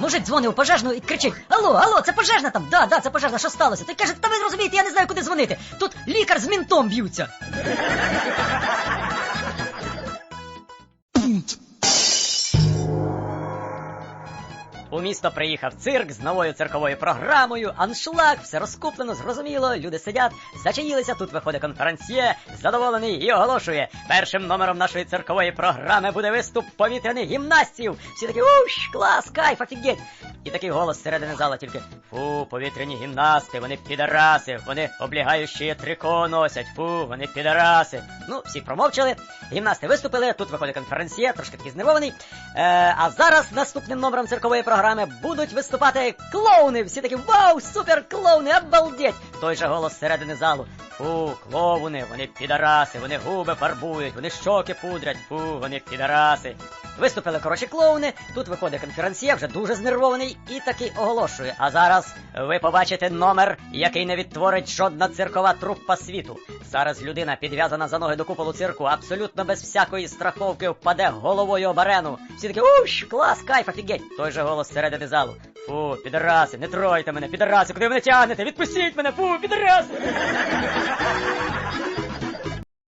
Мужик дзвонив у пожежну і кричить: Алло, алло, це пожежна там. Да, да, це пожежна, що сталося? Ти каже, та ви розумієте, я не знаю, куди дзвонити. Тут лікар з мінтом б'ються. У місто приїхав цирк з новою цирковою програмою, аншлаг, все розкуплено, зрозуміло, люди сидять, зачаїлися, тут виходить конференціє, задоволений і оголошує. Першим номером нашої циркової програми буде виступ повітряних гімнастів. Всі такі уш, клас, кайф, офігеть. І такий голос середини зала тільки фу, повітряні гімнасти, вони підараси, вони облігаючі трико носять, фу, вони підараси. Ну, всі промовчали, гімнасти виступили, тут виходить конференціє, трошки такий знервований. Е, а зараз наступним номером циркової програми будуть виступати клоуни. Всі такі вау, супер клоуни, обалдеть! Той же голос середини залу. Фу, клоуни, вони підараси, вони губи фарбують, вони щоки пудрять, фу, вони підараси. Виступили коротше клоуни. Тут виходить конференція, вже дуже знервований і таки оголошує. А зараз ви побачите номер, який не відтворить жодна циркова труппа світу. Зараз людина, підв'язана за ноги до куполу цирку, абсолютно без всякої страховки впаде головою об арену. Всі такі уш, клас, кайф, офігеть. Той же голос середини залу. Фу, підараси, не тройте мене, підараси, куди мене тягнете? Відпустіть мене, фу, підараси!